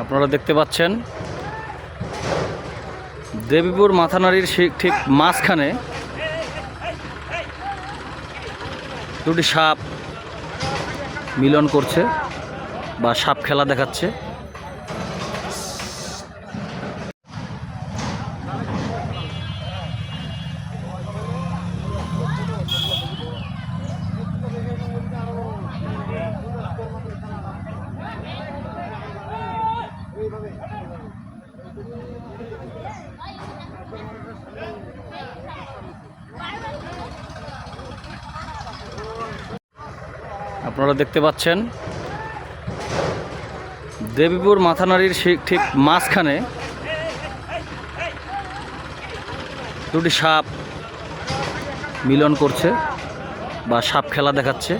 আপনারা দেখতে পাচ্ছেন দেবীপুর মাথানাড়ির ঠিক মাঝখানে দুটি সাপ মিলন করছে বা সাপ খেলা দেখাচ্ছে। আপনারা দেখতে পাচ্ছেন। দেবীপুর মাথানাড়ির ঠিক ঠিক মাঝখানে দুটি সাপ মিলন করছে বা সাপ খেলা দেখাচ্ছে।